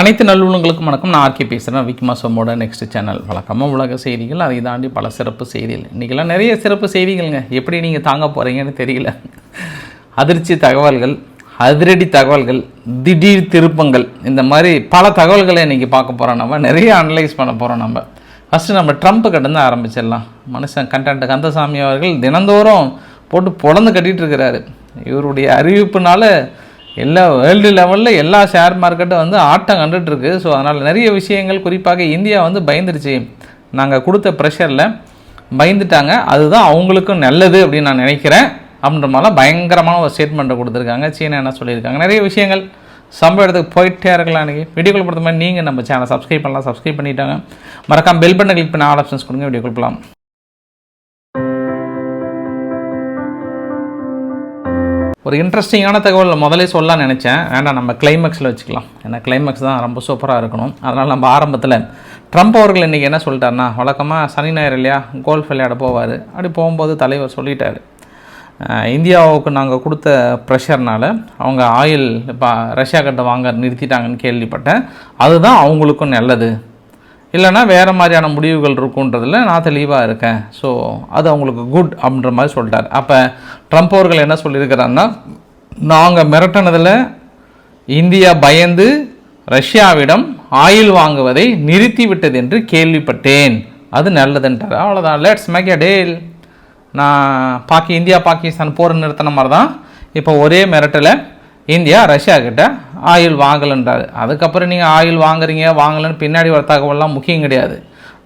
அனைத்து நல்லுள்ளங்களுக்கும் வணக்கம். நான் ஆர்கே பேசுகிறேன் விக்மா சோமோட நெக்ஸ்ட் சேனல் வழக்கமாக உலக செய்திகள் அதை தாண்டி பல சிறப்பு செய்திகள். இன்றைக்கெல்லாம் நிறைய சிறப்பு செய்திகள்ங்க. எப்படி நீங்கள் தாங்க போகிறீங்கன்னு தெரியல. அதிர்ச்சி தகவல்கள் அதிரடி தகவல்கள் திடீர் திருப்பங்கள். இந்த மாதிரி பல தகவல்களை இன்றைக்கி பார்க்க போகிறோம் நம்ம. நிறைய அனலைஸ் பண்ண போகிறோம் நம்ம. ஃபஸ்ட்டு நம்ம ட்ரம்ப் கிட்டேருந்து ஆரம்பிச்சிடலாம். மனுஷன் கண்டன்ட் கந்தசாமி அவர்கள் தினந்தோறும் போட்டு பொழந்து கட்டிகிட்டு இருக்கிறாரு. இவருடைய அறிவிப்புனால எல்லா வேர்ல்டு லெவலில் எல்லா ஷேர் மார்க்கெட்டும் வந்து ஆட்டம் கண்டுட்ருக்கு ஸோ அதனால் நிறைய விஷயங்கள் குறிப்பாக இந்தியா வந்து பயந்துருச்சு. நாங்கள் கொடுத்த ப்ரெஷரில் பயந்துட்டாங்க. அதுதான் அவங்களுக்கும் நல்லது அப்படின்னு நான் நினைக்கிறேன். அப்படின்ற மாதிரிலாம் பயங்கரமான ஒரு ஸ்டேட்மெண்ட்டை கொடுத்துருக்காங்க. சீனா என்ன சொல்லியிருக்காங்க? நிறைய விஷயங்கள். சம்பவ இடத்துக்கு போயிட்டே இருக்கலாம் அன்றைக்கி வீடியோக்குள் பொறுத்த மாதிரி நீங்கள் நம்ம சேனலை சப்ஸ்கிரைப் பண்ணலாம். சப்ஸ்கிரைப் பண்ணிட்டாங்க. மறக்காம பெல் பட்டனை கிளிக் பண்ண ஆல் ஆப்ஷன்ஸ் கொடுங்க. வீடியோ கொடுக்கலாம் ஒரு இன்ட்ரெஸ்டிங்கான தகவல் முதலே சொல்ல நினச்சேன். வேண்டாம் நம்ம கிளைமேக்ஸில் வச்சுக்கலாம். ஏன்னா கிளைமேக்ஸ் தான் ரொம்ப சூப்பராக இருக்கணும். அதனால் நம்ம ஆரம்பத்தில் ட்ரம்ப் அவர்கள் இன்றைக்கி என்ன சொல்லிட்டாருன்னா வழக்கமாக சனி ஞாயிறு இல்லையா கோல்ஃப் விளையாட போவார். அப்படி போகும்போது தலைவர் சொல்லிட்டார். இந்தியாவுக்கு நாங்கள் கொடுத்த ப்ரெஷர்னால அவங்க ஆயில் இப்போ ரஷ்யா கிட்ட வாங்க நிறுத்திட்டாங்கன்னு கேள்விப்பட்டேன். அதுதான் அவங்களுக்கும் நல்லது. இல்லைன்னா வேறு மாதிரியான முடிவுகள் இருக்குன்றதில் நான் தெளிவாக இருக்கேன். ஸோ அது அவங்களுக்கு குட் அப்படின்ற மாதிரி சொல்லிட்டார். அப்போ ட்ரம்ப் அவர்கள் என்ன சொல்லியிருக்கிறாருன்னா நாங்கள் மிரட்டினதில் இந்தியா பயந்து ரஷ்யாவிடம் ஆயில் வாங்குவதை நிறுத்திவிட்டது என்று கேள்விப்பட்டேன். அது நல்லதுன்றார். அவ்வளோதான் லெட்ஸ் மேக் எ டேல் நான் பாக்கி இந்தியா பாகிஸ்தான் போர் நிறுத்தின மாதிரி தான் இப்போ ஒரே மிரட்டலை இந்தியா ரஷ்யா கிட்ட ஆயில் வாங்கலைன்றாரு. அதுக்கப்புறம் நீங்கள் ஆயில் வாங்குறீங்க வாங்கலைன்னு பின்னாடி வர தகவல்லாம் முக்கியம் கிடையாது.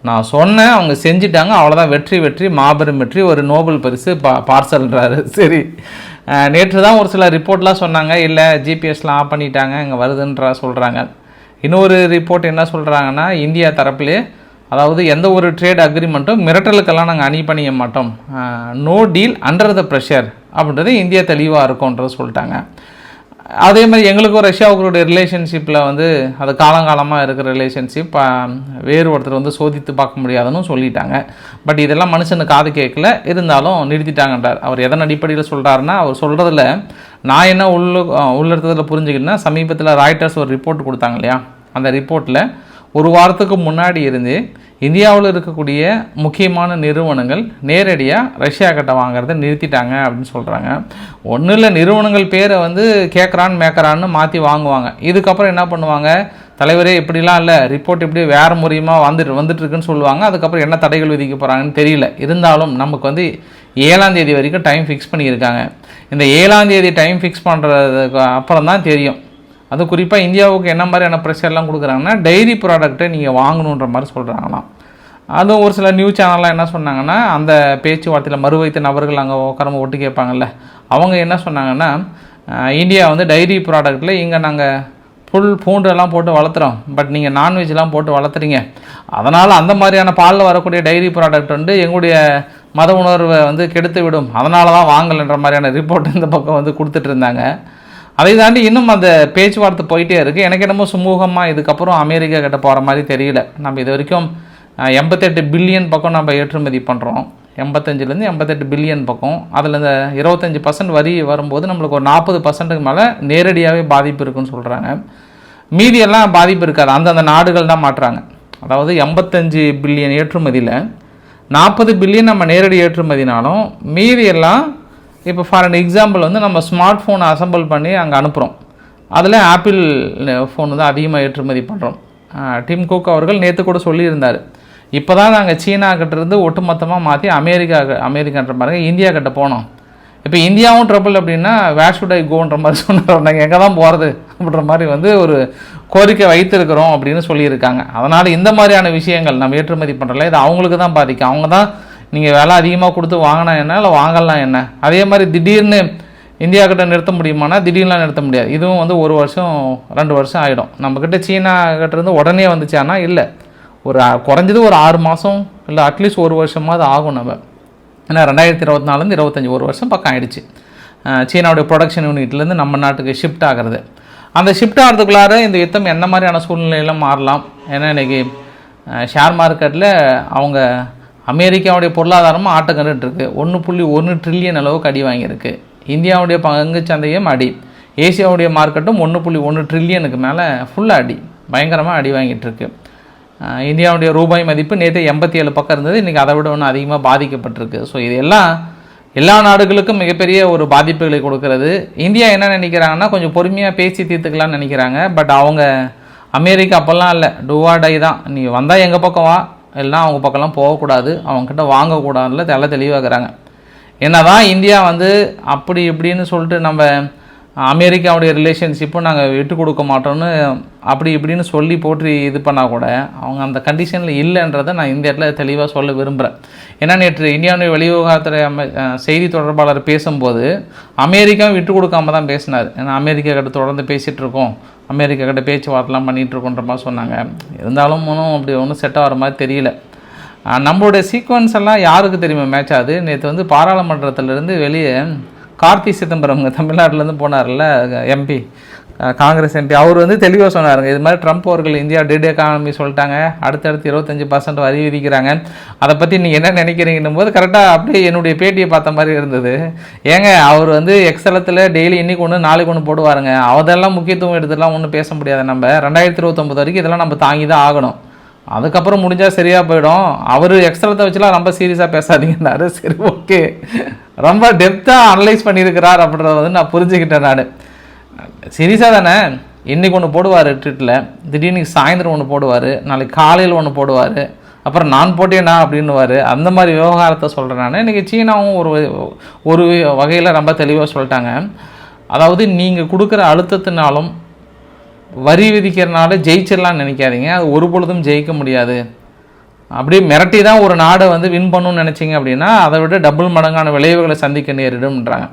நான் சொன்னேன் அவங்க செஞ்சிட்டாங்க அவ்வளோதான் வெற்றி வெற்றி மாபெரும் வெற்றி ஒரு நோபல் பரிசு பா பார்சல்ன்றாரு. சரி. நேற்று தான் ஒரு சில ரிப்போர்ட்லாம் சொன்னாங்க. இல்லை ஜிபிஎஸ்லாம் ஆஃப் பண்ணிட்டாங்க இங்கே வருதுன்ற சொல்கிறாங்க இன்னொரு ரிப்போர்ட் என்ன சொல்கிறாங்கன்னா இந்தியா தரப்புலேயே அதாவது எந்த ஒரு ட்ரேட் அக்ரிமெண்ட்டும் மிரட்டலுக்கெல்லாம் நாங்கள் அணி பண்ணிய மாட்டோம். No deal under the pressure அப்படின்றது இந்தியா தெளிவாக இருக்கும்ன்றது சொல்லிட்டாங்க. அதே மாதிரி எங்களுக்கும் ரஷ்யாவுக்குடைய ரிலேஷன்ஷிப்பில் வந்து அது காலங்காலமாக இருக்கிற ரிலேஷன்ஷிப் வேறு ஒருத்தர் வந்து சோதித்து பார்க்க முடியாதுன்னு சொல்லிட்டாங்க. பட் இதெல்லாம் மனுஷனுக்கு காது கேட்கல. இருந்தாலும் நிறுத்திட்டாங்கன்றார். அவர் எதன் அடிப்படையில் சொல்கிறாருன்னா அவர் சொல்கிறதுல நான் என்ன உள்ள உள்ளிருத்ததில் புரிஞ்சுக்கிட்டேன்னா சமீபத்தில் ராய்டர்ஸ் ஒரு ரிப்போர்ட் கொடுத்தாங்க இல்லையா? அந்த ரிப்போர்ட்டில் ஒரு வாரத்துக்கு முன்னாடி இருந்து இந்தியாவில் இருக்கக்கூடிய முக்கியமான நிறுவனங்கள் நேரடியாக ரஷ்யா கிட்ட வாங்குறத நிறுத்திட்டாங்க அப்படின்னு சொல்கிறாங்க ஒன்றும் இல்லை நிறுவனங்கள் பேரை வந்து கேட்குறான் மேக்கரான்னு மாற்றி வாங்குவாங்க. இதுக்கப்புறம் என்ன பண்ணுவாங்க? தலைவரே இப்படிலாம் இல்லை. ரிப்போர்ட் இப்படி வேறு முறையமாக வந்துட்டு வந்துட்டுருக்குன்னு சொல்லுவாங்க. அதுக்கப்புறம் என்ன தடைகள் விதிக்க போகிறாங்கன்னு தெரியல. இருந்தாலும் நமக்கு வந்து ஏழாம் தேதி வரைக்கும் டைம் ஃபிக்ஸ் பண்ணியிருக்காங்க. இந்த ஏழாம் தேதி டைம் ஃபிக்ஸ் பண்ணுறதுக்கு அப்புறம் தான் தெரியும். அது குறிப்பாக இந்தியாவுக்கு என்ன மாதிரியான ப்ரெஷர்லாம் கொடுக்குறாங்கன்னா டைரி ப்ராடக்ட்டை நீங்கள் வாங்கணுன்ற மாதிரி சொல்கிறாங்களாம் அதுவும் ஒரு சில நியூஸ் சேனல்லாம் என்ன சொன்னாங்கன்னா அந்த பேச்சுவார்த்தையில் மறுவைத்த நபர்கள் அங்கே உட்காரம ஒட்டு கேட்பாங்கல்ல அவங்க என்ன சொன்னாங்கன்னா இந்தியா வந்து டைரி ப்ராடக்ட்டில் இங்கே நாங்கள் புல் பூண்டெல்லாம் போட்டு வளர்த்துறோம். பட் நீங்கள் நான்வெஜ்லாம் போட்டு வளர்த்துறீங்க. அதனால் அந்த மாதிரியான பாலில் வரக்கூடிய டைரி ப்ராடக்ட் வந்து எங்களுடைய மத உணர்வை வந்து கெடுத்து விடும் அதனால தான் வாங்கலைன்ற மாதிரியான ரிப்போர்ட் இந்த பக்கம் வந்து கொடுத்துட்டு இருந்தாங்க. அதை தாண்டி இன்னும் அந்த பேச்சுவார்த்தை போயிட்டே இருக்குது எனக்கு என்னமோ சுமூகமாக இதுக்கப்புறம் அமெரிக்கா கிட்ட போகிற மாதிரி தெரியல. நம்ம இது வரைக்கும் எண்பத்தெட்டு பில்லியன் பக்கம் நம்ம ஏற்றுமதி பண்ணுறோம் எண்பத்தஞ்சிலேருந்து எண்பத்தெட்டு பில்லியன் பக்கம். அதில் இந்த இருபத்தஞ்சி பர்சன்ட் வரி வரும்போது நம்மளுக்கு ஒரு நாற்பது பர்சன்ட்டுக்கு மேலே நேரடியாகவே பாதிப்பு இருக்குன்னு சொல்கிறாங்க மீதியெல்லாம் பாதிப்பு இருக்காது. அந்தந்த நாடுகள் தான் மாட்டுறாங்க அதாவது எண்பத்தஞ்சு பில்லியன் ஏற்றுமதியில் நாற்பது பில்லியன் நம்ம நேரடி ஏற்றுமதினாலும் மீதி எல்லாம் இப்போ ஃபார் அன் எக்ஸாம்பிள் வந்து நம்ம ஸ்மார்ட் ஃபோனை அசம்பிள் பண்ணி அங்கே அனுப்புகிறோம் அதில் ஆப்பிள் ஃபோன் தான் அதிகமாக ஏற்றுமதி பண்ணுறோம் டிம் குக் அவர்கள் நேற்று கூட சொல்லியிருந்தார். இப்போ தான் நாங்கள் சீனா ஒட்டுமொத்தமாக மாற்றி அமெரிக்கா அமெரிக்கான்ற மாதிரி இந்தியா கிட்ட போனோம். இப்போ இந்தியாவும் ட்ரபிள் அப்படின்னா வேர் ஐ கோன்ற மாதிரி சொன்னார். நாங்கள் எங்கே தான் போகிறது அப்படின்ற மாதிரி வந்து ஒரு கோரிக்கை வைத்திருக்கிறோம் அப்படின்னு சொல்லியிருக்காங்க. அதனால் இந்த மாதிரியான விஷயங்கள் நம்ம ஏற்றுமதி பண்ணுறல இது அவங்களுக்கு தான் பாதிக்கும். அவங்க தான் நீங்கள் விலை அதிகமாக கொடுத்து வாங்கினா என்ன? இல்லை வாங்கலாம் என்ன? அதே மாதிரி திடீர்னு இந்தியா கிட்ட நிறுத்த முடியுமானா திடீர்னுலாம் நிறுத்த முடியாது. இதுவும் வந்து ஒரு வருஷம் ரெண்டு வருஷம் ஆகிடும் நம்மக்கிட்ட சீனா கிட்டேருந்து உடனே வந்துச்சானா இல்லை. ஒரு குறைஞ்சது ஒரு ஆறு மாதம் இல்லை அட்லீஸ்ட் ஒரு வருஷமாவது ஆகும் நம்ம. ஏன்னா ரெண்டாயிரத்தி இருபத்தி நாலுலேருந்து இருபத்தஞ்சி ஒரு வருஷம் பக்கம் ஆகிடுச்சு சீனாவுடைய ப்ரொடக்ஷன் யூனிட்லேருந்து நம்ம நாட்டுக்கு ஷிஃப்ட் ஆகிறது. அந்த ஷிஃப்ட் ஆகிறதுக்குள்ளார இந்த யுத்தம் என்ன மாதிரியான சூழ்நிலையெல்லாம் மாறலாம்? ஏன்னா இன்றைக்கி ஷேர் மார்க்கெட்டில் அவங்க அமெரிக்காவுடைய பொருளாதாரமும் ஆட்டம் கண்டுட்டுருக்கு ஒன்று புள்ளி ஒன்று ட்ரில்லியன் அளவுக்கு அடி வாங்கியிருக்கு. இந்தியாவுடைய பங்கு சந்தையும் அடி. ஏசியாவுடைய மார்க்கெட்டும் ஒன்று புள்ளி ஒன்று ட்ரில்லியனுக்கு மேலே ஃபுல்லாக அடி. பயங்கரமாக அடி வாங்கிட்டுருக்கு. இந்தியாவுடைய ரூபாய் மதிப்பு நேற்று எண்பத்தி ஏழு பக்கம் இருந்தது. இன்றைக்கி அதை விட ஒன்று அதிகமாக பாதிக்கப்பட்டிருக்கு. ஸோ இது எல்லாம் எல்லா நாடுகளுக்கும் மிகப்பெரிய ஒரு பாதிப்புகளை கொடுக்கறது. இந்தியா என்ன நினைக்கிறாங்கன்னா கொஞ்சம் பொறுமையாக பேசி தீர்த்துக்கலாம்னு நினைக்கிறாங்க. பட் அவங்க அமெரிக்கா அப்போல்லாம் இல்லை. டூவா டை தான். நீ வந்தால் எங்கள் பக்கம் வா. எல்லாம் அவங்க பக்கம்லாம் போகக்கூடாது அவங்கக்கிட்ட வாங்கக்கூடாதுல இருக்கிறாங்க என்ன தான் இந்தியா வந்து அப்படி இப்படின்னு சொல்லிட்டு நம்ம அமெரிக்காவுடைய ரிலேஷன்ஷிப்பும் நாங்கள் விட்டு கொடுக்க மாட்டோம்னு அப்படி இப்படின்னு சொல்லி போற்றி இது பண்ணால் கூட அவங்க அந்த கண்டிஷனில் இல்லைன்றதை நான் இந்த இடத்துல தெளிவாக சொல்ல விரும்புகிறேன் ஏன்னா நேற்று இந்தியாவுடைய வெளிவிவகாரத்துறை அமை செய்தி தொடர்பாளர் பேசும்போது அமெரிக்கா விட்டு கொடுக்காம தான் பேசினார். ஏன்னா அமெரிக்கா கிட்ட தொடர்ந்து பேசிகிட்டு இருக்கோம். அமெரிக்கா கிட்ட பேச்சுவார்த்தைலாம் பண்ணிகிட்டு இருக்கோன்ற மாதிரி சொன்னாங்க. இருந்தாலும் ஒன்றும் அப்படி ஒன்றும் செட் ஆகிற மாதிரி தெரியல. நம்மளுடைய சீக்வன்ஸ் எல்லாம் யாருக்கு தெரியுமா மேட்ச் ஆகுது? நேற்று வந்து பாராளுமன்றத்திலேருந்து வெளியே கார்த்தி சிதம்பரம் தமிழ்நாட்டிலேருந்து போனார்ல எம்பி காங்கிரஸ் எம்பி அவர் வந்து தெளிவாக சொன்னாருங்க இது மாதிரி ட்ரம்ப் அவர்கள் இந்தியா டெட் எக்கானமி சொல்லிட்டாங்க அடுத்தடுத்து இருபத்தஞ்சி பர்சன்ட் வரி விதிக்கிறாங்க. அதை பற்றி நீங்கள் என்ன நினைக்கிறீங்கன்னும் போது கரெக்டாக அப்படியே என்னுடைய பேட்டியை பார்த்த மாதிரி இருந்தது. ஏங்க அவர் வந்து எக்ஸலத்தில் டெய்லி இன்னைக்கு ஒன்று நாளைக்கு ஒன்று போடுவாருங்க. அதெல்லாம் முக்கியத்துவம் எடுத்துலாம் ஒன்றும் பேச முடியாது நம்ம. ரெண்டாயிரத்தி இருபத்தொம்பது வரைக்கும் இதெல்லாம் நம்ம தாங்கி தான் ஆகணும். அதுக்கப்புறம் முடிஞ்சால் சரியாக போயிடும். அவர் எக்ஸ்ட்ரத்தை வச்சுலாம் ரொம்ப சீரியஸாக பேசாதீங்கன்னாரு. சரி ஓகே ரொம்ப டெப்த்தாக அனலைஸ் பண்ணியிருக்கிறார் அப்படின்றத வந்து நான் புரிஞ்சுக்கிட்டேன் நான். சீரியஸாக தானே? இன்றைக்கி ஒன்று போடுவார் ட்விட்டில் திடீர்னு சாயந்தரம் ஒன்று போடுவார். நாளைக்கு காலையில் ஒன்று போடுவார். அப்புறம் நான் போட்டேனா அப்படின்னுவார். அந்த மாதிரி விவகாரத்தை சொல்கிறேன் நான். இன்றைக்கி சீனாவும் ஒரு ஒரு வகையில் ரொம்ப தெளிவாக சொல்லிட்டாங்க. அதாவது நீங்கள் கொடுக்குற அழுத்தத்தினாலும் வரி விதிக்கிறனால ஜெயிச்சிடலாம்னு நினைக்காதீங்க. அது ஒரு பொழுதும் ஜெயிக்க முடியாது. அப்படியே மிரட்டி தான் ஒரு நாடை வந்து வின் பண்ணணும்னு நினச்சிங்க அப்படின்னா அதை விட டபுள் மடங்கான விளைவுகளை சந்திக்க நேரிடும்ன்றாங்க.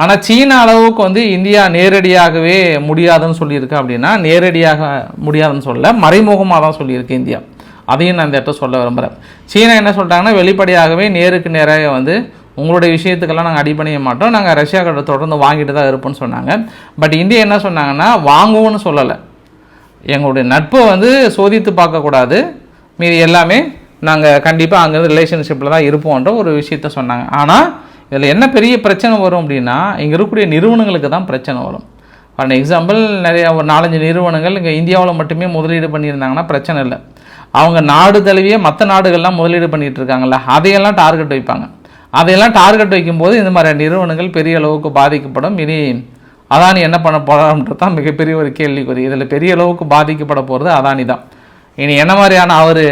ஆனால் சீன அளவுக்கு வந்து இந்தியா நேரடியாகவே முடியாதுன்னு சொல்லியிருக்கு அப்படின்னா நேரடியாக முடியாதுன்னு சொல்ல மறைமுகமாக தான் சொல்லியிருக்கு இந்தியா. அதையும் நான் இந்த இடத்த சொல்ல விரும்புகிறேன் சீனா என்ன சொல்லிட்டாங்கன்னா வெளிப்படையாகவே நேருக்கு நேராக வந்து உங்களுடைய விஷயத்துக்கெல்லாம் நாங்கள் அடிபணிய மாட்டோம். நாங்கள் ரஷ்யா கிட்ட தொடர்ந்து வாங்கிட்டு தான் இருப்போம்னு சொன்னாங்க. பட் இந்தியா என்ன சொன்னாங்கன்னா வாங்குவோம்னு சொல்லலை. எங்களுடைய நட்பை வந்து சோதித்து பார்க்கக்கூடாது. மீது எல்லாமே நாங்கள் கண்டிப்பாக அங்கேருந்து ரிலேஷன்ஷிப்பில் தான் இருப்போன்ற ஒரு விஷயத்த சொன்னாங்க. ஆனால் இதில் என்ன பெரிய பிரச்சனை வரும் அப்படின்னா இங்கே இருக்கக்கூடிய நிறுவனங்களுக்கு தான் பிரச்சனை வரும். ஃபார் எக்ஸாம்பிள் நிறைய ஒரு நாலஞ்சு நிறுவனங்கள் இங்கே இந்தியாவில் மட்டுமே முதலீடு பண்ணியிருந்தாங்கன்னா பிரச்சனை இல்லை. அவங்க நாடு தழுவிய மற்ற நாடுகள்லாம் முதலீடு பண்ணிகிட்டு இருக்காங்கல்ல அதையெல்லாம் டார்கெட் வைப்பாங்க. அதையெல்லாம் டார்கெட் வைக்கும்போது இந்த மாதிரி நிறுவனங்கள் பெரிய அளவுக்கு பாதிக்கப்படும். இனி அதானி என்ன பண்ண போகிறான்றது தான் மிகப்பெரிய ஒரு கேள்விக்குறி. இதில் பெரிய அளவுக்கு பாதிக்கப்பட போகிறது அதானி தான். இனி என்ன மாதிரியான அவர்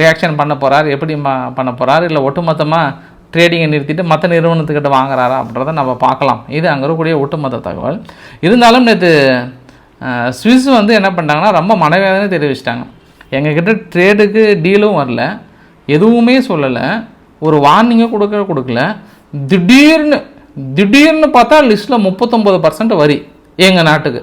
ரியாக்ஷன் பண்ண போகிறார் எப்படி பண்ண போகிறார் இல்லை ஒட்டுமொத்தமாக ட்ரேடிங்கை நிறுத்திட்டு மற்ற நிறுவனத்துக்கிட்ட வாங்குறாரா அப்படின்றத நம்ம பார்க்கலாம். இது அங்கே இருக்கக்கூடிய ஒட்டுமொத்த தகவல். இருந்தாலும் நேற்று ஸ்விஸ் வந்து என்ன பண்ணிட்டாங்கன்னா ரொம்ப மனவேதனை தெரிவிச்சிட்டாங்க. எங்ககிட்ட ட்ரேடுக்கு டீலும் வரல. எதுவுமே சொல்லலை. ஒரு வார்னிங்கை கொடுக்க கொடுக்கல. திடீர்னு திடீர்னு பார்த்தா லிஸ்ட்டில் முப்பத்தொம்பது பர்சன்ட் வரி எங்கள் நாட்டுக்கு.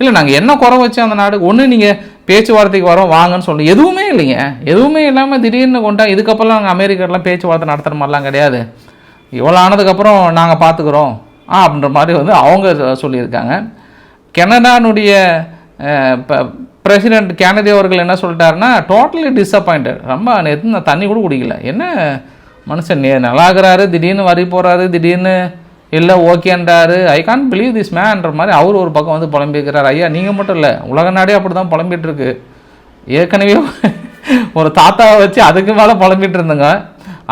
இல்லை நாங்கள் என்ன குறை வச்சு அந்த நாடு ஒன்று நீங்கள் பேச்சுவார்த்தைக்கு வரோம் வாங்கன்னு சொல்லி. எதுவுமே இல்லைங்க. எதுவுமே இல்லாமல் திடீர்னு கொண்டா இதுக்கப்புறம் நாங்கள் அமெரிக்காலாம் பேச்சுவார்த்தை நடத்துகிற மாதிரிலாம் கிடையாது. இவ்வளோ ஆனதுக்கப்புறம் நாங்கள் பார்த்துக்குறோம் ஆ அப்படின்ற மாதிரி வந்து அவங்க சொல்லியிருக்காங்க. கெனடானுடைய பிரசிடென்ட் கேனடி அவர்கள் என்ன சொல்லிட்டாருன்னா டோட்டலி டிஸப்பாயிண்டட் ரொம்ப நேற்று நான் தண்ணி கூட குடிக்கல. என்ன மனுஷன்? நே நல்லாகிறாரு திடீர்னு வரி போகிறாரு திடீர்னு இல்லை ஓகேன்றாரு ஐ கான் பிலீவ் திஸ் மேன்ற மாதிரி அவர் ஒரு பக்கம் வந்து புலம்பிக்கிறார் ஐயா நீங்கள் மட்டும் இல்லை உலக நாடே அப்படி தான் புலம்பிகிட்ருக்கு ஏற்கனவே ஒரு தாத்தாவை வச்சு அதுக்கு மேலே புலம்பிகிட்டு இருந்தேங்க.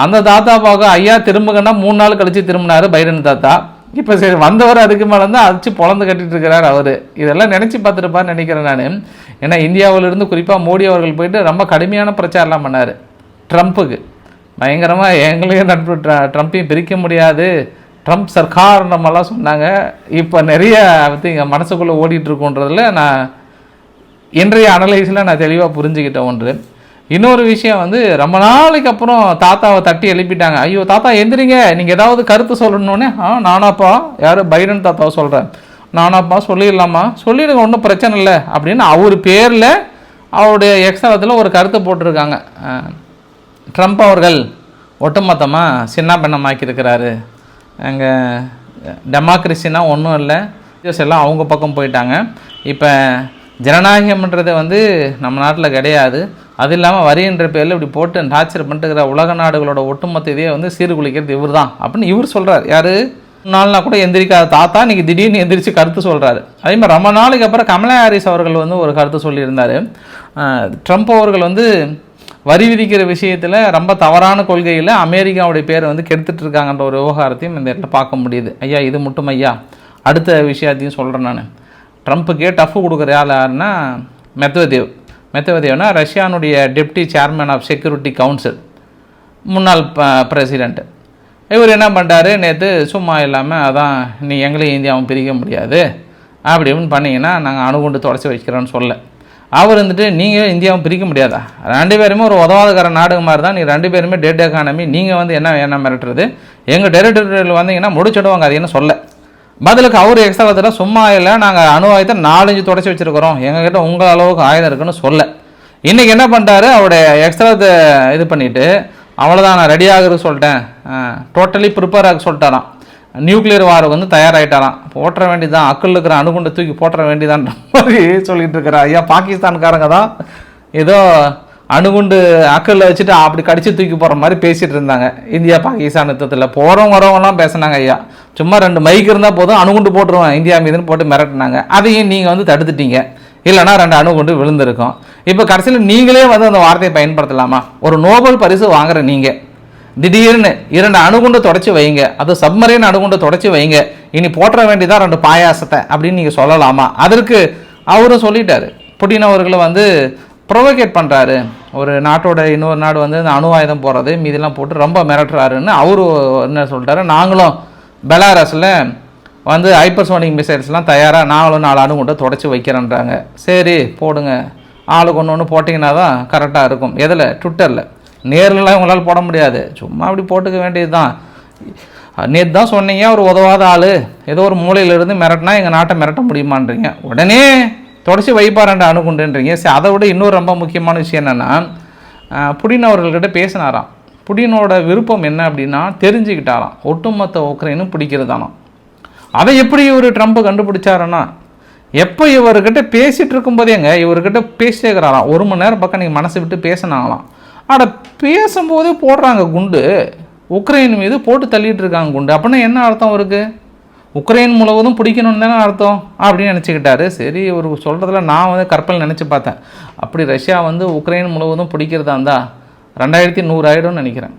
அந்த தாத்தா பார்க்க ஐயா திரும்புங்கன்னா மூணு நாள் கழித்து திரும்பினார் பைரன் தாத்தா. இப்போ சரி வந்தவர் அதுக்கு மேலே தான் அடிச்சு பொழந்து கட்டிட்டு இருக்கிறார் அவர். இதெல்லாம் நினச்சி பார்த்துருப்பான்னு நினைக்கிறேன் நான். ஏன்னா இந்தியாவிலிருந்து குறிப்பாக மோடி அவர்கள் போயிட்டு ரொம்ப கடுமையான பிரச்சாரம்லாம் பண்ணார். ட்ரம்ப்புக்கு. பயங்கரமாக எங்களையும் நட்பு ட்ரம்ப்பையும் பிரிக்க முடியாது. ட்ரம்ப் சர்க்கார் நம்மலாம் சொன்னாங்க. இப்போ நிறைய வந்து இங்கே மனசுக்குள்ளே ஓடிட்டுருக்கோன்றதில் நான் இன்றைய அனலைஸில் நான் தெளிவாக புரிஞ்சுக்கிட்டேன் ஒன்று. இன்னொரு விஷயம் வந்து ரொம்ப நாளைக்கு அப்புறம் தாத்தாவை தட்டி எழுப்பிட்டாங்க. ஐயோ தாத்தா எந்திரிங்க. நீங்கள் ஏதாவது கருத்து சொல்லணுன்னே ஆ நானாப்பா. யார் பைடன் தாத்தாவை சொல்கிறேன் நானாப்பா சொல்லிடலாமா? சொல்லிடுங்க ஒன்றும் பிரச்சனை இல்லை. அப்படின்னு அவர் பேரில் அவருடைய எக்ஸலத்தில் ஒரு கருத்து போட்டிருக்காங்க. ட்ரம்ப் அவர்கள் ஒட்டுமொத்தமாக சின்ன பின்னமாக்கியிருக்கிறாரு அங்கே டெமோக்ரஸினா ஒன்றும் இல்லை. எல்லாம் அவங்க பக்கம் போயிட்டாங்க. இப்போ ஜனநாயகம்ன்றது வந்து நம்ம நாட்டில் கிடையாது. அது இல்லாமல் வரின்ற பேரில் இப்படி போட்டு டார்ச்சர் பண்ணிட்டு இருக்கிற உலக நாடுகளோட ஒட்டுமொத்த இதையே வந்து சீர்குலைக்கிறது இவர் தான் அப்படின்னு இவர் சொல்கிறார் யார்? நாள்னா கூட எந்திரிக்காத தாத்தா இன்றைக்கி திடீர்னு எந்திரிச்சு கருத்து சொல்கிறாரு அதே மாதிரி ரொம்ப நாளைக்கு அப்புறம் கமலா ஹாரிஸ் அவர்கள் வந்து ஒரு கருத்து சொல்லியிருந்தார். ட்ரம்ப் அவர்கள் வந்து வரி விதிக்கிற விஷயத்தில் ரொம்ப தவறான கொள்கையில் அமெரிக்காவுடைய பேரை வந்து கெடுத்துட்டு இருக்காங்கன்ற ஒரு விவகாரத்தையும் இந்த இடத்துல பார்க்க முடியுது. ஐயா இது மட்டும் ஐயா. அடுத்த விஷயத்தையும் சொல்கிறேன் நான். ட்ரம்ப்புக்கே டஃப் கொடுக்குற ஆள் யாருன்னா மெத்வதேவ். மெத்வதேவ்னா ரஷ்யானுடைய deputy chairman of security council. முன்னாள் ப பிரசிடெண்ட். இவர் என்ன பண்ணிட்டாரு நேற்று சும்மா இல்லாமல் அதான் நீ எங்களையும் இந்தியாவும் பிரிக்க முடியாது. அப்படி இப்படின்னு பண்ணீங்கன்னா நாங்கள் அணுகுண்டு தொடச்சி வைக்கிறோன்னு சொல்ல. அவர் வந்துட்டு நீங்கள் இந்தியாவும் பிரிக்க முடியாதா? ரெண்டு பேருமே ஒரு உதவாதக்கார நாடு மாதிரி தான் நீ ரெண்டு பேருமே டேட் எக்கானமி நீங்கள் வந்து என்ன என்ன மிரட்டுறது? எங்கள் டெரிட்டரியில் வந்தீங்கன்னா முடிச்சிடுவாங்க அது என்ன சொல்ல? பதிலுக்கு அவர் எக்ஸ்ட்ரா சும்மா இல்லை நாங்கள் அணு ஆயுதத்தை நாலஞ்சு தொடச்சி வச்சிருக்கிறோம். எங்ககிட்ட உங்கள் அளவுக்கு ஆயுதம் இருக்குன்னு சொல்ல. இன்றைக்கி என்ன பண்ணிட்டாரு அவருடைய எக்ஸ்ட்ரா இது பண்ணிவிட்டு அவ்வளோதான் நான் ரெடி ஆகுறது சொல்லிட்டேன். டோட்டலி ப்ரிப்பேர் ஆக சொல்லிட்டாராம். நியூக்ளியர் வார் வந்து தயாராகிட்டாராம் போட்டுற வேண்டியதான் அக்கல் இருக்கிற அணுகுண்டை தூக்கி போட்டுற வேண்டியதான்ற மாதிரி சொல்லிட்டு இருக்கிறா ஐயா பாகிஸ்தான்காரங்க தான் ஏதோ அணுகுண்டு அக்கல்ல வச்சுட்டு அப்படி கடிச்சு தூக்கி போகிற மாதிரி பேசிட்டு இருந்தாங்க. இந்தியா பாகிஸ்தான் யுத்தத்தில் போகிறவங்க வரவங்கலாம் பேசினாங்க ஐயா. சும்மா ரெண்டு மைக் இருந்தால் போதும் அணுகுண்டு போட்டுருவோம் இந்தியா மீதுன்னு போட்டு மிரட்டினாங்க. அதையும் நீங்கள் வந்து தடுத்துட்டீங்க. இல்லைன்னா ரெண்டு அணுகுண்டு விழுந்திருக்கும். இப்போ கடைசியில் நீங்களே வந்து அந்த வார்த்தையை பயன்படுத்தலாமா? ஒரு நோபல் பரிசு வாங்குற நீங்கள் திடீர்னு இரண்டு அணுகுண்டு தொடச்சி வைங்க. அது சப்மரீன் அணுகுண்டு தொடச்சி வைங்க. இனி போற்ற வேண்டியதான் ரெண்டு பாயாசத்தை அப்படின்னு நீங்கள் சொல்லலாமா? அதற்கு அவரும் சொல்லிட்டாரு. புட்டின் அவர்களை வந்து ப்ரொவோகேட் பண்ணுறாரு ஒரு நாட்டோட இன்னொரு நாடு வந்து இந்த அணு ஆயுதம் போடுறது மீதெல்லாம் போட்டு ரொம்ப மிரட்டுறாருன்னு அவரு என்ன சொல்லிட்டாரு? நாங்களும் பெலாரஸில் வந்து ஹைப்பர்சோனிக் மிசைல்ஸ்லாம் தயாராக நாங்களும் நாலு அணுகுண்டை தொடச்சி வைக்கிறேன்றாங்க. சரி போடுங்க. ஆளுக்கு ஒன்று ஒன்று போட்டிங்கன்னா தான் கரெக்டாக இருக்கும். எதில்? ட்விட்டரில் நேர்லலாம் உங்களால் போட முடியாது. சும்மா அப்படி போட்டுக்க வேண்டியது தான் நேற்று தான் சொன்னீங்க ஒரு உதவாத ஆள். ஏதோ ஒரு மூலையிலிருந்து மிரட்டினா எங்கள் நாட்டை மிரட்ட முடியுமான்றீங்க. உடனே தொடச்சி வைப்பாரண்ட அணுகுண்டுன்றீங்க. சரி அதை விட இன்னொரு ரொம்ப முக்கியமான விஷயம் என்னென்னா புடின் அவர்கள்கிட்ட பேசினாராம். புடினோட விருப்பம் என்ன அப்படின்னா தெரிஞ்சுக்கிட்டாராம். ஒட்டுமொத்த உக்ரைனும் பிடிக்கிறதானாம். அதை எப்படி இவர் ட்ரம்ப்பை கண்டுபிடிச்சாருன்னா எப்போ இவர்கிட்ட பேசிட்டு இருக்கும்போதேங்க இவர்கிட்ட பேசிட்டே இருக்கிறாராம். ஒரு மணி நேரம் பக்கம் நீங்கள் மனசை விட்டு பேசினாங்களாம். ஆட பேசும்போதே போடுறாங்க குண்டு. உக்ரைன் மீது போட்டு தள்ளிட்டு இருக்காங்க குண்டு. அப்படின்னா என்ன அர்த்தம் இருக்குது உக்ரைன் முழுவதும் பிடிக்கணும்னு தானே அர்த்தம்? அப்படின்னு நினச்சிக்கிட்டாரு. சரி இவர் சொல்கிறதுல நான் வந்து கற்பனை நினச்சி பார்த்தேன். அப்படி ரஷ்யா வந்து உக்ரைன் முழுவதும் பிடிக்கிறதா இருந்தா ரெண்டாயிரத்தி நூறு ஆயிடும்னு நினைக்கிறேன்.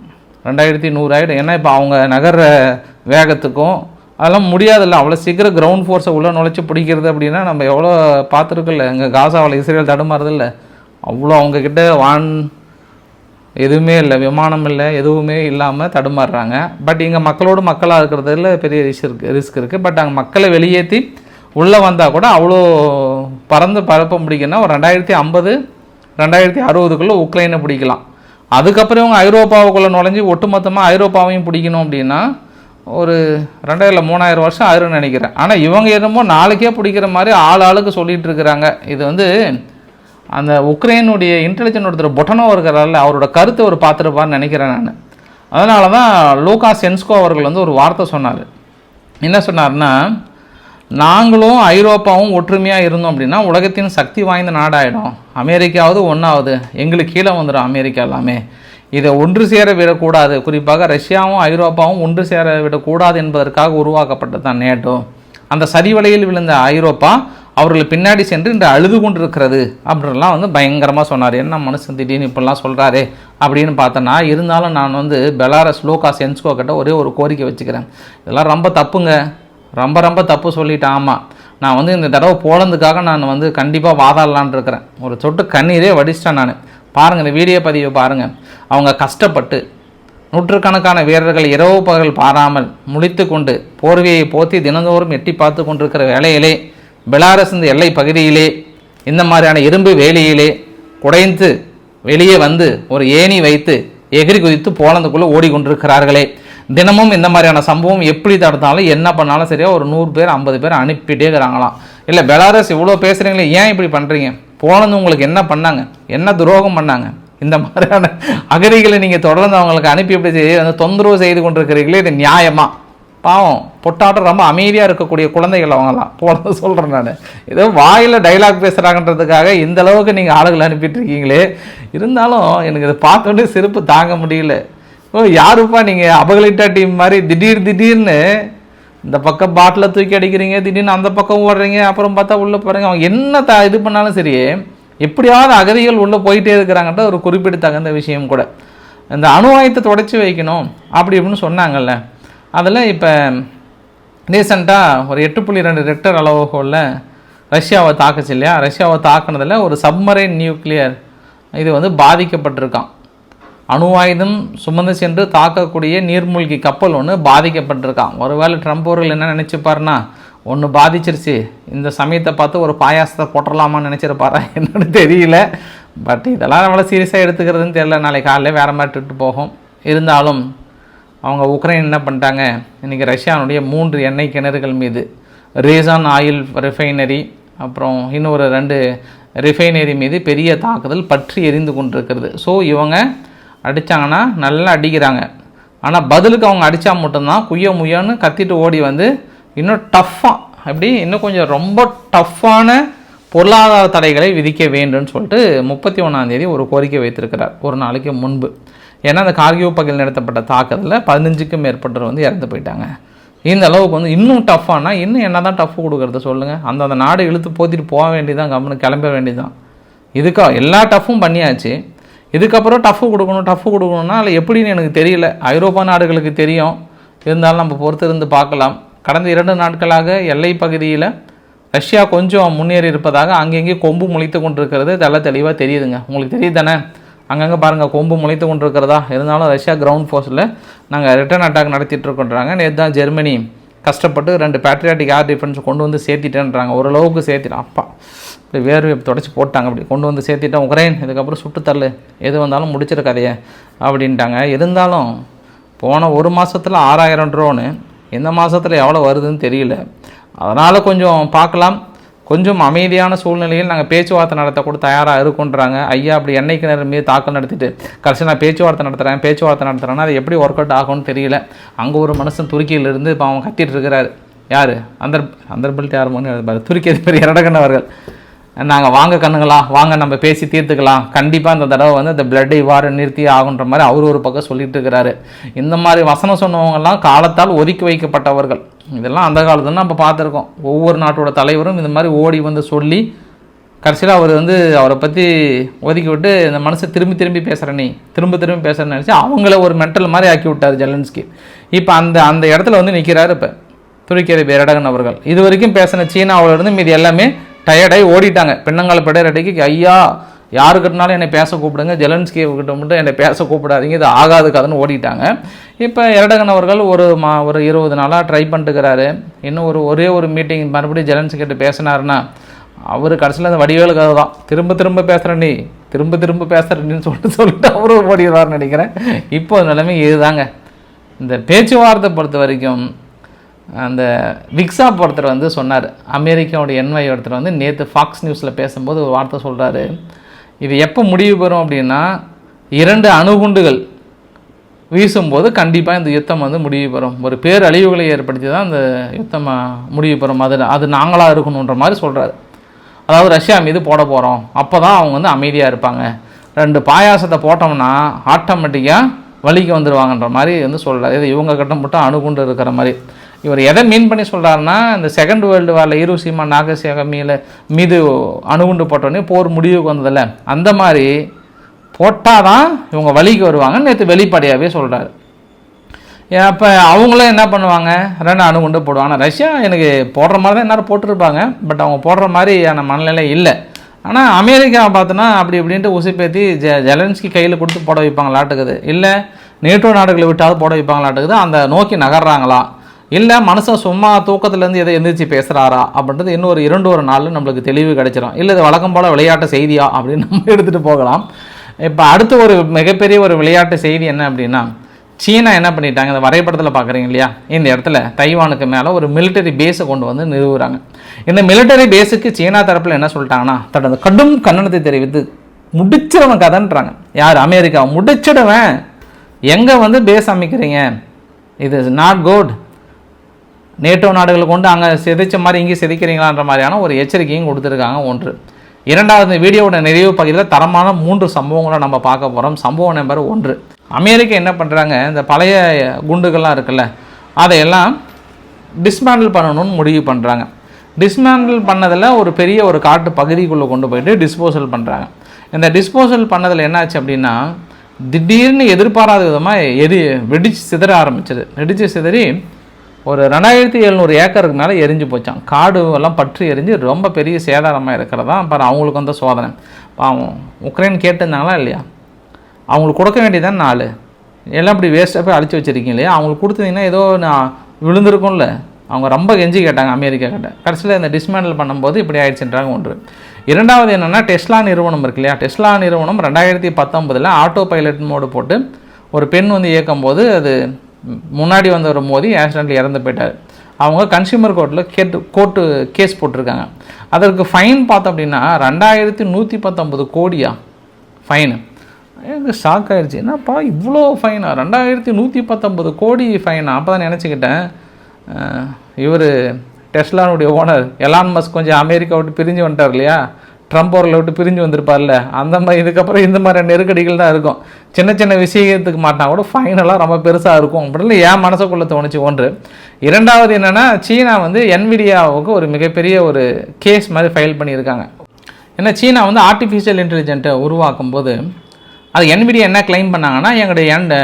ரெண்டாயிரத்தி நூறு ஆயிடும். ஏன்னா இப்போ அவங்க நகர்ற வேகத்துக்கும் அதெல்லாம் முடியாதுல்ல. அவ்வளோ சீக்கிரம் கிரவுண்ட் ஃபோர்ஸை உள்ளே நுழைச்சி பிடிக்கிறது அப்படின்னா நம்ம எவ்வளோ பார்த்துருக்குல்ல எங்கள் காசாவில் இஸ்ரேல் தடுமாறுதில்ல அவ்வளோ அவங்கக்கிட்ட வான் எதுவுமே இல்லை விமானம் இல்லை எதுவுமே இல்லாமல் தடுமாறுறாங்க. பட் இங்கே மக்களோடு மக்களாக இருக்கிறதுல பெரிய ரிஸ்க் இருக்குது ரிஸ்க் இருக்குது பட் அங்கே மக்களை வெளியேற்றி உள்ளே வந்தால் கூட அவ்வளோ பறந்து பரப்ப முடியும்னா ஒரு ரெண்டாயிரத்தி ஐம்பது ரெண்டாயிரத்தி அறுபதுக்குள்ளே உக்ரைனை பிடிக்கலாம். அதுக்கப்புறம் இவங்க ஐரோப்பாவுக்குள்ளே நுழைஞ்சி ஒட்டுமொத்தமாக ஐரோப்பாவையும் பிடிக்கணும் அப்படின்னா ஒரு ரெண்டாயிரம் மூணாயிரம் வருஷம் ஆயிரும்னு நினைக்கிறேன். ஆனால் இவங்க என்னமோ நாளைக்கே பிடிக்கிற மாதிரி ஆள் ஆளுக்கு சொல்லிகிட்டு இருக்கிறாங்க. இது வந்து அந்த உக்ரைனுடைய இன்டெலிஜென்ட் ஒருத்தர் பொட்டனோ இருக்கிறாரில்ல அவரோட கருத்தை ஒரு பார்த்துருப்பார்னு நினைக்கிறேன் நான். அதனால தான் லூகா சென்ஸ்கோ அவர்கள் வந்து ஒரு வார்த்தை சொன்னார். என்ன சொன்னார்னா நாங்களும் ஐரோப்பாவும் ஒற்றுமையாக இருந்தோம் அப்படின்னா உலகத்தின் சக்தி வாய்ந்த நாடாயிடும். அமெரிக்காவது ஒன்றாவது எங்களுக்கு கீழே வந்துடும் அமெரிக்கா எல்லாமே. இதை ஒன்று சேர விடக்கூடாது. குறிப்பாக ரஷ்யாவும் ஐரோப்பாவும் ஒன்று சேர விடக்கூடாது என்பதற்காக உருவாக்கப்பட்டது தான் நேட்டோ. அந்த சரிவலையில் விழுந்த ஐரோப்பா அவர்கள் பின்னாடி சென்று இன்று அழுது கொண்டிருக்கிறது அப்படின்லாம் வந்து பயங்கரமாக சொன்னார். என்ன மனுஷன் திடீர்னு இப்படிலாம் சொல்கிறாரே அப்படின்னு பார்த்தோன்னா இருந்தாலும் நான் வந்து பெலாரஸ் லோகா சென்ஸ்கோ கிட்ட ஒரே ஒரு கோரிக்கை வச்சுக்கிறேன். இதெல்லாம் ரொம்ப தப்புங்க. ரொம்ப ரொம்ப தப்பு சொல்லிட்டேன். ஆமாம் நான் வந்து இந்த தடவை போலந்துக்காக நான் வந்து கண்டிப்பாக வாதாடலான் இருக்கிறேன். ஒரு சொட்டு கண்ணீரே வடிச்சிட்டேன் நான். பாருங்கள் இந்த வீடியோ பதிவை பாருங்கள் அவங்க கஷ்டப்பட்டு நூற்றுக்கணக்கான வீரர்கள் இரவு பகல் பாராமல் முடித்து கொண்டு போர்வையை போத்தி தினந்தோறும் எட்டி பார்த்து கொண்டிருக்கிற வேலையிலே பெலாரஸ் இந்த எல்லை பகுதியிலே இந்த மாதிரியான இரும்பு வேலியிலே குடைந்து வெளியே வந்து ஒரு ஏணி வைத்து எகிரி குதித்து போலந்துக்குள்ளே ஓடிக்கொண்டிருக்கிறார்களே. தினமும் இந்த மாதிரியான சம்பவம் எப்படி தடுத்தாலும் என்ன பண்ணாலும் சரியா ஒரு நூறு பேர் ஐம்பது பேர் அனுப்பிட்டே இருக்கிறாங்களாம். இல்லை பெலாரஸ் இவ்வளோ பேசுகிறீங்களே ஏன் இப்படி பண்ணுறீங்க போலந்து உங்களுக்கு என்ன பண்ணாங்க? என்ன துரோகம் பண்ணாங்க? இந்த மாதிரியான அகதிகளை நீங்கள் தொடர்ந்து அவங்களுக்கு அனுப்பி எப்படி செய்ய வந்து தொந்தரவு செய்து கொண்டிருக்கிறீர்களே இது நியாயமாக பாவம் பொட்டாட்டம் ரொம்ப அமைதியாக இருக்கக்கூடிய குழந்தைகள் அவங்கலாம். போனது சொல்கிறேன் நான். ஏதோ வாயில் டைலாக் பேசுகிறாங்கன்றதுக்காக இந்த அளவுக்கு நீங்கள் ஆளுகளை அனுப்பிட்டு இருக்கீங்களே இருந்தாலும் எனக்கு இதை பார்த்தோன்னே சிரிப்பு தாங்க முடியல. ஓ யாருப்பா நீங்கள் அபகலிட்டா டீம் மாதிரி திடீர் திடீர்னு இந்த பக்கம் பாட்டில் தூக்கி அடிக்கிறீங்க திடீர்னு அந்த பக்கம் ஓடுறீங்க அப்புறம் பார்த்தா உள்ளே போகிறீங்க அவங்க என்ன த இது பண்ணாலும் சரி எப்படியாவது அகதிகள் உள்ளே போயிட்டே இருக்கிறாங்கன்ற ஒரு குறிப்பிடத்தகுந்த விஷயம் கூட. இந்த அணு ஆயுதத்தை தொடச்சி வைக்கணும் அப்படி இப்படின்னு சொன்னாங்கல்ல. அதில் இப்போ ரீசெண்டாக ஒரு எட்டு புள்ளி ரெண்டு ரெக்டர் அளவுகோலில் ரஷ்யாவை தாக்குச்சு இல்லையா? ரஷ்யாவை தாக்குனதில் ஒரு சப்மரைன் நியூக்ளியர் இது வந்து பாதிக்கப்பட்டிருக்கான் அணு ஆயுதம் சுமந்து சென்று தாக்கக்கூடிய நீர்மூழ்கி கப்பல் ஒன்று பாதிக்கப்பட்டிருக்கான் ஒருவேளை ட்ரம்ப் அவர்கள் என்ன நினச்சிப்பாருன்னா ஒன்று பாதிச்சிருச்சு இந்த சமயத்தை பார்த்து ஒரு பாயாசத்தை போட்டுடலாமான்னு நினச்சிருப்பாரா என்னன்னு தெரியல. பட் இதெல்லாம் நம்மளை சீரியஸாக எடுத்துக்கிறதுன்னு தெரியல. நாளைக்கு காலையில் வேறு மாதிரி போகும். இருந்தாலும் அவங்க உக்ரைன் என்ன பண்ணிட்டாங்க? இன்றைக்கி ரஷ்யானுடைய மூன்று எண்ணெய் கிணறுகள் மீது. ரேசான் ஆயில் ரிஃபைனரி அப்புறம் இன்னொரு ரெண்டு ரிஃபைனரி மீது பெரிய தாக்குதல் பற்றி எரிந்து கொண்டிருக்கிறது. ஸோ இவங்க அடித்தாங்கன்னா நல்லா அடிக்கிறாங்க. ஆனால் பதிலுக்கு அவங்க அடித்தா மட்டும்தான் குய்ய முய்யன்னு கத்திட்டு ஓடி வந்து இன்னும் டஃப்பாக அப்படி இன்னும் கொஞ்சம் ரொம்ப டஃப்பான பொருளாதார தடைகளை விதிக்க வேண்டும்னு சொல்லிட்டு முப்பத்தி ஒன்றாந்தேதி ஒரு கோரிக்கை வைத்திருக்கிறார். ஒரு நாளைக்கு முன்பு. ஏன்னா அந்த கார்கிவ் பகுதியில் நடத்தப்பட்ட தாக்குதலில் பதினஞ்சுக்கும் மேற்பட்டவர் வந்து இறந்து போயிட்டாங்க. இந்த அளவுக்கு வந்து இன்னும் டஃப்பானா இன்னும் என்ன தான் டஃப் கொடுக்குறது சொல்லுங்கள் அந்த அந்த நாடு இழுத்து போத்திட்டு போக வேண்டியதான் கம்முன்னு கிளம்ப வேண்டியதான் இதுக்கா எல்லா டஃப்பும் பண்ணியாச்சு. இதுக்கப்புறம் டஃப்பு கொடுக்கணும் டஃப்பு கொடுக்கணும்னா அதில் எப்படின்னு எனக்கு தெரியல. ஐரோப்பா நாடுகளுக்கு தெரியும். இருந்தாலும் நம்ம பொறுத்து இருந்து பார்க்கலாம். கடந்த இரண்டு நாட்களாக எல்லை பகுதியில் ரஷ்யா கொஞ்சம் முன்னேறி இருப்பதாக அங்கங்கே கொம்பு முளைத்து கொண்டிருக்கிறது. தெல்ல தெளிவாக தெரியுதுங்க. உங்களுக்கு தெரியுது தானே? அங்கங்கே பாருங்கள் கொம்பு முளைத்து கொண்டிருக்கிறதா? இருந்தாலும் ரஷ்யா கிரவுண்ட் ஃபோர்ஸில் நாங்கள் ரிட்டர்ன் அட்டாக் நடத்திட்டு இருக்கோன்றாங்க. நேற்று தான் ஜெர்மனி கஷ்டப்பட்டு ரெண்டு பேட்ரியாட்டிக் ஏர் டிஃபென்ஸ் கொண்டு வந்து சேர்த்திட்டேன்றாங்க. ஓரளவுக்கு சேர்த்திட்டேன் அப்பா இப்படி வேர்வை தொடச்சி போட்டாங்க. அப்படி கொண்டு வந்து சேர்த்திட்டேன் உக்ரைன் இதுக்கப்புறம் சுட்டுத்தள்ளு. எது வந்தாலும் முடிச்சிரு கதையை அப்படின்ட்டாங்க. இருந்தாலும் போன ஒரு மாதத்தில் ஆறாயிரம் ட்ரோனு இந்த மாதத்தில் எவ்வளோ வருதுன்னு தெரியல. அதனால் கொஞ்சம் பார்க்கலாம். கொஞ்சம் அமைதியான சூழ்நிலையில் நாங்கள் பேச்சுவார்த்தை நடத்த கூட தயாராக இருக்குன்றாங்க. ஐயா அப்படி எண்ணெய் நேரம் மீது தாக்கல் நடத்திட்டு கடைசி நான் பேச்சுவார்த்தை நடத்துகிறேன் பேச்சுவார்த்தை நடத்துகிறேன்னா அது எப்படி ஒர்க் அவுட் ஆகும்னு தெரியல. அங்கே ஒரு மனுஷன் துருக்கியிலிருந்து இப்போ அவன் கத்திட்டு இருக்கிறாரு யார்? அந்தர் அந்தர்பல்ட் யார் மகன் துருக்கி அதிபர் இரடகன் அவர்கள். நாங்கள் வாங்க கண்ணுங்களா? வாங்க நம்ம பேசி தீர்த்துக்கலாம். கண்டிப்பாக இந்த தடவை வந்து இந்த பிளட்டை வார நிறுத்தி ஆகுன்ற மாதிரி அவர் ஒரு பக்கம் சொல்லிட்டு இருக்கிறாரு இந்த மாதிரி வசனம் சொன்னவங்கெல்லாம் காலத்தால் ஒதுக்கி வைக்கப்பட்டவர்கள். இதெல்லாம் அந்த காலத்துல நம்ம பார்த்துருக்கோம். ஒவ்வொரு நாட்டோட தலைவரும் இந்த மாதிரி ஓடி வந்து சொல்லி கடைசியில் அவர் வந்து அவரை பற்றி ஒதுக்கி விட்டு இந்த மனசை திரும்பி திரும்பி பேசுகிற நீ திரும்ப திரும்பி பேசுகிறேன்னு நினச்சி அவங்கள ஒரு மென்டல் மாதிரி ஆக்கி விட்டார் ஜெலன்ஸ்கி. இப்போ அந்த அந்த இடத்துல வந்து நிற்கிறாரு இப்போ துருக்கி பேரடகன் அவர்கள். இது வரைக்கும் பேசின சீனாவுல மீது மீதி எல்லாமே டயர்டாகி ஓடிட்டாங்க. பெண்ணங்கால பெடரடிக்கு ஐயா யாருக்கிட்டனாலும் என்னை பேச கூப்பிடுங்க. ஜெலன்ஸ்கி கிட்ட மட்டும் என்னை பேச கூப்பிடாதீங்க. இது ஆகாது கதைன்னு ஓடிட்டாங்க. இப்போ இரடகன் அவர்கள் ஒரு மா ஒரு இருபது நாளாக ட்ரை பண்ணிட்டுக்கிறாரு. இன்னும் ஒரு ஒரே ஒரு மீட்டிங் மறுபடியும் ஜெலன்ஸ்கி கிட்ட பேசினாருன்னா அவர் கடைசியில் அந்த வடிவேலு கதை தான். திரும்ப திரும்ப பேசுகிற நீ திரும்ப திரும்ப பேசுகிறேன்னு சொல்லிட்டு சொல்லிட்டு அவரும் ஓடிடுவார்னு நினைக்கிறேன். இப்போ நிலைமை இதுதாங்க. இந்த பேச்சுவார்த்தை பொறுத்த வரைக்கும் அந்த விக்ஸா ஒருத்தர் வந்து சொன்னார். அமெரிக்காவோட என்வாய் ஒருத்தர் வந்து நேற்று ஃபாக்ஸ் நியூஸில் பேசும்போது ஒரு வார்த்தை சொல்கிறாரு இது எப்போ முடிவு பெறும் அப்படின்னா இரண்டு அணுகுண்டுகள் வீசும்போது கண்டிப்பாக இந்த யுத்தம் வந்து முடிவு பெறும். ஒரு பேரழிவுகளை ஏற்படுத்தி தான் இந்த யுத்தம் முடிவு பெறும். அது அது நாங்களாக இருக்கணுன்ற மாதிரி சொல்கிறாரு அதாவது ரஷ்யா மீது போட போகிறோம் அப்போ தான் அவங்க வந்து அமைதியாக இருப்பாங்க. ரெண்டு பாயாசத்தை போட்டோம்னா ஆட்டோமேட்டிக்காக வலிக்கு வந்துடுவாங்கன்ற மாதிரி வந்து சொல்கிறார் இது இவங்க கிட்ட மட்டும் அணுகுண்டு இருக்கிற மாதிரி. இவர் எதை மீன் பண்ணி சொல்கிறாருன்னா இந்த செகண்ட் வேர்ல்டு வாரில் ஈரோசிமா நாகசியகமியில் மீது அணுகுண்டு போட்டோடனே போர் முடிவுக்கு வந்ததில்ல. அந்த மாதிரி போட்டால் தான் இவங்க வழிக்கு வருவாங்கன்னு நேற்று வெளிப்படையாகவே சொல்கிறாரு அப்போ அவங்களும் என்ன பண்ணுவாங்க? ரெண்டு அணுகுண்டு போடுவாங்க. ஆனால் ரஷ்யா எனக்கு போடுற மாதிரி தான் எல்லாரும் போட்டிருப்பாங்க. பட் அவங்க போடுற மாதிரியான மனநிலை இல்லை. ஆனால் அமெரிக்கா பார்த்தோன்னா அப்படி இப்படின்ட்டு உசுப்பேத்தி ஜ ஜெலன்ஸ்கி கையில் கொடுத்து போட வைப்பாங்களாட்டுக்குது இல்லை நேட்டோ நாடுகளை விட்டாவது போட வைப்பாங்களாட்டுக்குது அந்த நோக்கி நகர்றாங்களா? இல்லை மனுஷன் சும்மா தூக்கத்துலேருந்து எதை எந்திரிச்சு பேசுகிறாரா அப்படின்றது இன்னொரு இரண்டு ஒரு நாளில் நம்மளுக்கு தெளிவு கிடைச்சிரும். இல்லை இது வழக்கம் போல் விளையாட்டு செய்தியா அப்படின்னு நம்ம எடுத்துகிட்டு போகலாம். இப்போ அடுத்து ஒரு மிகப்பெரிய ஒரு விளையாட்டு செய்தி என்ன அப்படின்னா சீனா என்ன பண்ணிட்டாங்க? இந்த வரைபடத்தில் பார்க்குறீங்க இல்லையா? இந்த இடத்துல தைவானுக்கு மேலே ஒரு மிலிட்டரி பேஸை கொண்டு வந்து நிறுவுறாங்க. இந்த மிலிட்டரி பேஸுக்கு சீனா தரப்பில் என்ன சொல்லிட்டாங்கன்னா தனது கடும் கண்டனத்தை தெரிவித்து முடிச்சிடவன் கதைன்றாங்க. யார்? அமெரிக்கா. முடிச்சிடுவேன். எங்கே வந்து பேஸ் அமைக்கிறீங்க? இது இஸ் நாட் குட் நேட்டோ நாடுகளை கொண்டு அங்கே சிதைச்ச மாதிரி இங்கே சிதைக்கிறீங்களான்ற மாதிரியான ஒரு எச்சரிக்கையும் கொடுத்துருக்காங்க ஒன்று. இரண்டாவது இந்த வீடியோவோட நிறைவு பகுதியில் தரமான மூன்று சம்பவங்களை நம்ம பார்க்க போகிறோம் சம்பவம் நம்பர் ஒன்று. அமெரிக்கா என்ன பண்ணுறாங்க இந்த பழைய குண்டுகள்லாம் இருக்குல்ல அதையெல்லாம் டிஸ்மேண்டில் பண்ணணும்னு முடிவு பண்ணுறாங்க டிஸ்மேண்டில் பண்ணதில் ஒரு பெரிய ஒரு காட்டு பகுதிக்குள்ளே கொண்டு போயிட்டு டிஸ்போசல் பண்ணுறாங்க இந்த டிஸ்போசல் பண்ணதில் என்னாச்சு அப்படின்னா திடீர்னு எதிர்பாராத விதமாக எரி வெடிச்சு சிதற ஆரம்பிச்சது. வெடிச்சு சிதறி ஒரு ரெண்டாயிரத்தி எழுநூறு ஏக்கருக்கு மேலே எரிஞ்சு போச்சான் காடு எல்லாம் பற்றி எரிஞ்சு ரொம்ப பெரிய சேதாரமாக இருக்கிறதா? அப்புறம் அவங்களுக்கு வந்து சோதனை. பாவம் உக்ரைன் கேட்டிருந்தாங்களா இல்லையா? அவங்களுக்கு கொடுக்க வேண்டியதான் நாலு. எல்லாம் இப்படி வேஸ்ட்டாக போய் அழிச்சு வச்சிருக்கீங்க இல்லையா? அவங்களுக்கு கொடுத்தீங்கன்னா ஏதோ நான் விழுந்திருக்கும்ல. அவங்க ரொம்ப கெஞ்சி கேட்டாங்க அமெரிக்கா கிட்ட. கடைசியில் இந்த டிஸ்மேண்டில் பண்ணும்போது இப்படி ஆயிடுச்சுன்றாங்க ஒன்று. இரண்டாவது என்னென்னா டெஸ்லா நிறுவனம் இருக்கு இல்லையா? டெஸ்லா நிறுவனம் ரெண்டாயிரத்தி பத்தொம்பதில் ஆட்டோ பைலட் மோடு போட்டு ஒரு பெண் வந்து இயக்கும்போது அது முன்னாடி வந்தவர் மோதி ஆக்சிடென்ட்ல இறந்து போயிட்டார். அவங்க கன்சியூமர் கோர்ட்டில் கேட்டு கோர்ட்டு கேஸ் போட்டிருக்காங்க. அதற்கு ஃபைன் பார்த்தோம் அப்படின்னா ரெண்டாயிரத்தி நூற்றி பத்தொம்பது கோடியா ஃபைனு எனக்கு ஷாக் ஆகிடுச்சு என்னப்பா இவ்வளோ ஃபைனா ரெண்டாயிரத்தி நூற்றி பத்தொம்பது கோடி ஃபைனா அப்போ தான் நினச்சிக்கிட்டேன் இவர் டெஸ்லானுடைய ஓனர் எலான் மஸ்க் கொஞ்சம் அமெரிக்கா விட்டு பிரிஞ்சு வந்துட்டார் இல்லையா? ட்ரம்ப் அவர்களை விட்டு பிரிஞ்சு வந்திருப்பார்ல? அந்த மாதிரி இதுக்கப்புறம் இந்த மாதிரி நெருக்கடிகள் தான் இருக்கும். சின்ன சின்ன விஷயத்துக்கு மாட்டினா கூட ஃபைனலாக ரொம்ப பெருசாக இருக்கும். அப்படின்னு என் மனசுக்குள்ளே தோணுச்சு ஒன்று. இரண்டாவது என்னென்னா சீனா வந்து என்விடியாவுக்கு ஒரு மிகப்பெரிய ஒரு கேஸ் மாதிரி ஃபைல் பண்ணியிருக்காங்க. ஏன்னா சீனா வந்து ஆர்டிஃபிஷியல் இன்டெலிஜென்ட்டை உருவாக்கும் போது அது என்விடியா என்ன க்ளைம் பண்ணாங்கன்னா எங்களுடைய end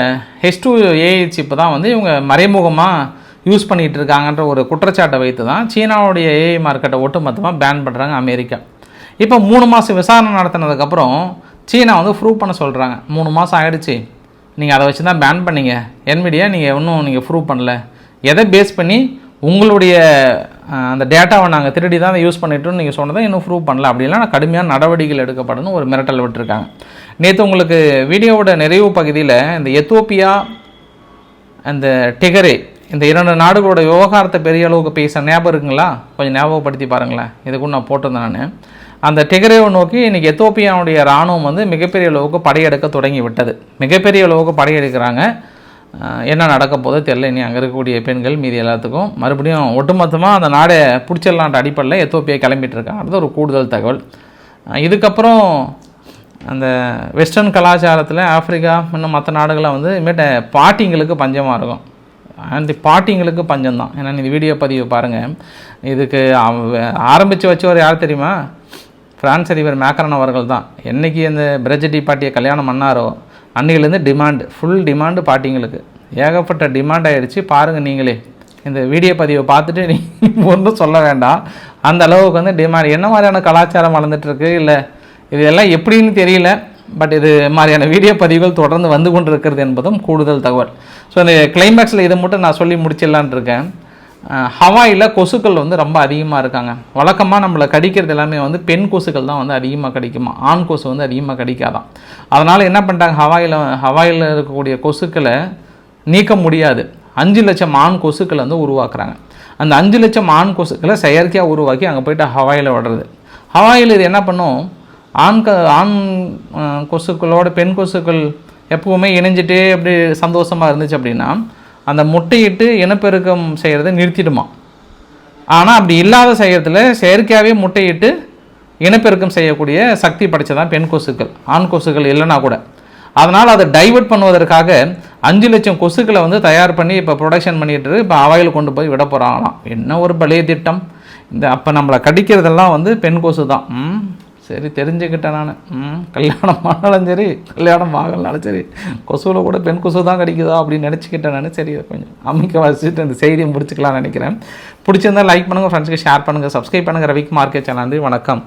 H two AI chip தான் வந்து இவங்க மறைமுகமாக யூஸ் பண்ணிகிட்டு இருக்காங்கன்ற ஒரு குற்றச்சாட்டை வைத்து தான் சீனாவுடைய ஏஐ மார்க்கெட்டை ஒட்டுமொத்தமாக பேன் பண்ணுறாங்க அமெரிக்கா. இப்போ மூணு மாதம் விசாரணை நடத்தினதுக்கப்புறம் சீனா வந்து ப்ரூவ் பண்ண சொல்கிறாங்க மூணு மாதம் ஆகிடுச்சு நீங்கள் அதை வச்சு தான் பேன் பண்ணீங்க. NVIDIA நீங்கள் இன்னும் நீங்கள் ப்ரூவ் பண்ணல. எதை பேஸ் பண்ணி உங்களுடைய அந்த டேட்டாவை நாங்கள் திருடி தான் அதை யூஸ் பண்ணிட்டோம்னு நீங்கள் சொன்னதை இன்னும் ப்ரூவ் பண்ணல. அப்படிலாம் நான் கடுமையான நடவடிக்கைகள் எடுக்கப்படணும் ஒரு மிரட்டல் விட்டுருக்காங்க. நேற்று உங்களுக்கு வீடியோவோட நிறைவு பகுதியில் இந்த எத்தோப்பியா அந்த டிகரே இந்த இரண்டு நாடுகளோட விவகாரத்தை பெரிய அளவுக்கு பேச ஞாபகம் இருக்குங்களா? கொஞ்சம் ஞாபகப்படுத்தி பாருங்களேன். இதுக்கும் நான் போட்டிருந்தேன் நான். அந்த டிகரேவை நோக்கி இன்றைக்கி எத்தோப்பியாவுடைய இராணுவம் வந்து மிகப்பெரிய அளவுக்கு படையெடுக்க தொடங்கி விட்டது மிகப்பெரிய அளவுக்கு படையெடுக்கிறாங்க. என்ன நடக்க போதோ தெரியல. இனி அங்கே இருக்கக்கூடிய பெண்கள் மீதி எல்லாத்துக்கும் மறுபடியும் ஒட்டுமொத்தமாக அந்த நாடை பிடிச்சிடலான்ற அடிப்படையில் எத்தோப்பியா கிளம்பிட்டுருக்காங்கிறது ஒரு கூடுதல் தகவல். இதுக்கப்புறம் அந்த வெஸ்டர்ன் கலாச்சாரத்தில் ஆப்பிரிக்கா இன்னும் மற்ற நாடுகளில் வந்து இனிமேட்டு பாட்டிங்களுக்கு பஞ்சமாக இருக்கும். அண்ட் பாட்டிங்களுக்கு பஞ்சம் தான் ஏன்னா இந்த வீடியோ பதிவு பாருங்கள் இதுக்கு ஆரம்பித்து வச்சவர் யார் தெரியுமா? பிரான்ஸ் அதிபர் மேக்கரன் அவர்கள் தான் என்றைக்கு அந்த பிரஜடி பாட்டியை கல்யாணம் பண்ணாரோ அன்றைக்கிலேருந்து டிமாண்டு ஃபுல் டிமாண்டு பாட்டிங்களுக்கு. ஏகப்பட்ட டிமாண்ட் ஆகிடுச்சு பாருங்கள் நீங்களே. இந்த வீடியோ பதிவை பார்த்துட்டு நீ ஒன்றும் சொல்ல வேண்டாம். அந்த அளவுக்கு வந்து டிமாண்ட் என்ன மாதிரியான கலாச்சாரம் வளர்ந்துட்டுருக்கு? இல்லை இது எல்லாம் எப்படின்னு தெரியல. பட் இது மாதிரியான வீடியோ பதிவுகள் தொடர்ந்து வந்து கொண்டு இருக்கிறது என்பதும் கூடுதல் தகவல். ஸோ இந்த கிளைமேக்ஸில் இதை மட்டும் நான் சொல்லி முடிச்சிடலான் இருக்கேன். ஹவாயில் கொசுக்கள் வந்து ரொம்ப அதிகமாக இருக்காங்க. வழக்கமாக நம்மளை கடிக்கிறது எல்லாமே வந்து பெண் கொசுக்கள் தான் வந்து அதிகமாக கடிக்குமா? ஆண் கொசு வந்து அதிகமாக கடிக்காதான். அதனால் என்ன பண்ணிட்டாங்க ஹவாயில் ஹவாயில் இருக்கக்கூடிய கொசுக்களை நீக்க முடியாது. அஞ்சு லட்சம் ஆண் கொசுக்களை வந்து உருவாக்குறாங்க. அந்த அஞ்சு லட்சம் ஆண் கொசுக்களை செயற்கையாக உருவாக்கி அங்கே போயிட்டு ஹவாயில் விடுறது ஹவாயில் இது என்ன பண்ணும்? ஆண் க ஆண் கொசுக்களோட பெண் கொசுக்கள் எப்பவுமே இணைஞ்சிட்டே அப்படி சந்தோஷமாக இருந்துச்சு அப்படின்னா அந்த முட்டையிட்டு இனப்பெருக்கம் செய்கிறத நிறுத்திடுமா? ஆனால் அப்படி இல்லாத செய்கிறதுல செயற்கையாகவே முட்டையிட்டு இனப்பெருக்கம் செய்யக்கூடிய சக்தி படைச்சதான் பெண் கொசுக்கள் ஆண் கொசுக்கள் இல்லைனா கூட. அதனால் அதை டைவர்ட் பண்ணுவதற்காக அஞ்சு லட்சம் கொசுக்களை வந்து தயார் பண்ணி இப்போ ப்ரொடக்ஷன் பண்ணிட்டு இப்போ அவையில் கொண்டு போய் விட போகிறாங்களாம் என்ன ஒரு பழைய திட்டம். இந்த அப்போ நம்மளை கடிக்கிறதெல்லாம் வந்து பெண் கொசு தான் சரி தெரிஞ்சுக்கிட்டேன் நான். ம் கல்யாணம் ஆனாலும் சரி கல்யாணம் ஆகலனாலும் சரி கொசுவில் கூட பெண் கொசு தான் கடிக்குதா அப்படின்னு நினச்சிக்கிட்டேன் நான். சரி கொஞ்சம் அமைக்க வச்சுட்டு இந்த செய்தியை முடிச்சுக்கலாம்னு நினைக்கிறேன். பிடிச்சிருந்தா லைக் பண்ணுங்கள் ஃப்ரெண்ட்ஸுக்கு ஷேர் பண்ணுங்கள் சப்ஸ்கிரைப் பண்ணுங்கள் ரவிக்குமார்க்கே சேனல் வணக்கம்.